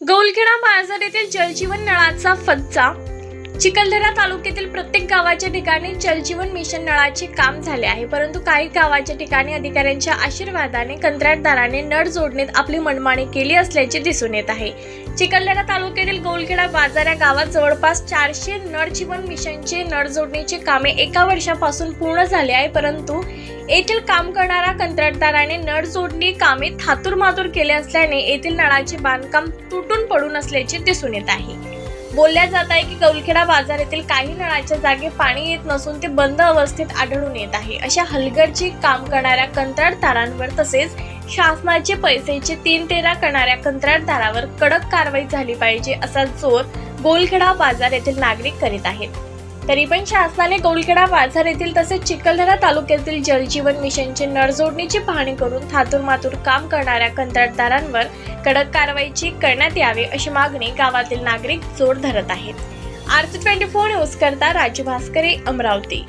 गौलखेडा बाजार येथील जलजीवन नळाचा फज्जा चिखलदरा तालुक्यातील प्रत्येक गावाच्या ठिकाणी जलजीवन मिशन नळाचे काम झाले आहे. परंतु काही गावाच्या ठिकाणी अधिकाऱ्यांच्या आशीर्वादाने कंत्राटदाराने नळ जोडणीत आपली मनमानी केली असल्याचे दिसून येत आहे. चिखलदरा तालुक्यातील गोलखेडा बाजार या गावात जवळपास चारशे नळ जीवन मिशनचे नळ जोडणीचे कामे एका वर्षापासून पूर्ण झाले आहे. परंतु येथील काम करणाऱ्या कंत्राटदाराने नळ जोडणी कामे थातूर मातूर केले असल्याने येथील नळाचे बांधकाम तुटून पडून असल्याचे दिसून येत आहे. बोलल्या जात आहे की कौलखेडा बाजार येथील काही नळाच्या जागे पाणी येत नसून ते बंद अवस्थेत आढळून येत आहे. अशा हलगर्जी काम करणाऱ्या कंत्राटदारांवर तसेच शासनाचे पैसेचे तीन तेरा करणाऱ्या कंत्राटदारावर कडक कारवाई झाली पाहिजे असा जोर गोलखेडा बाजार येथील नागरिक करीत आहेत. तरी पण शासनाने गोलखेडा वाझार येथील तसेच चिखलदरा तालुक्यातील जलजीवन मिशनचे नळजोडणीची पाहणी करून थातूरमातूर काम करणाऱ्या कंत्राटदारांवर कडक कारवाईची करण्यात यावी अशी मागणी गावातील नागरिक जोर धरत आहेत. आरती ट्वेंटी फोर न्यूज करता राजू भास्करे अमरावती.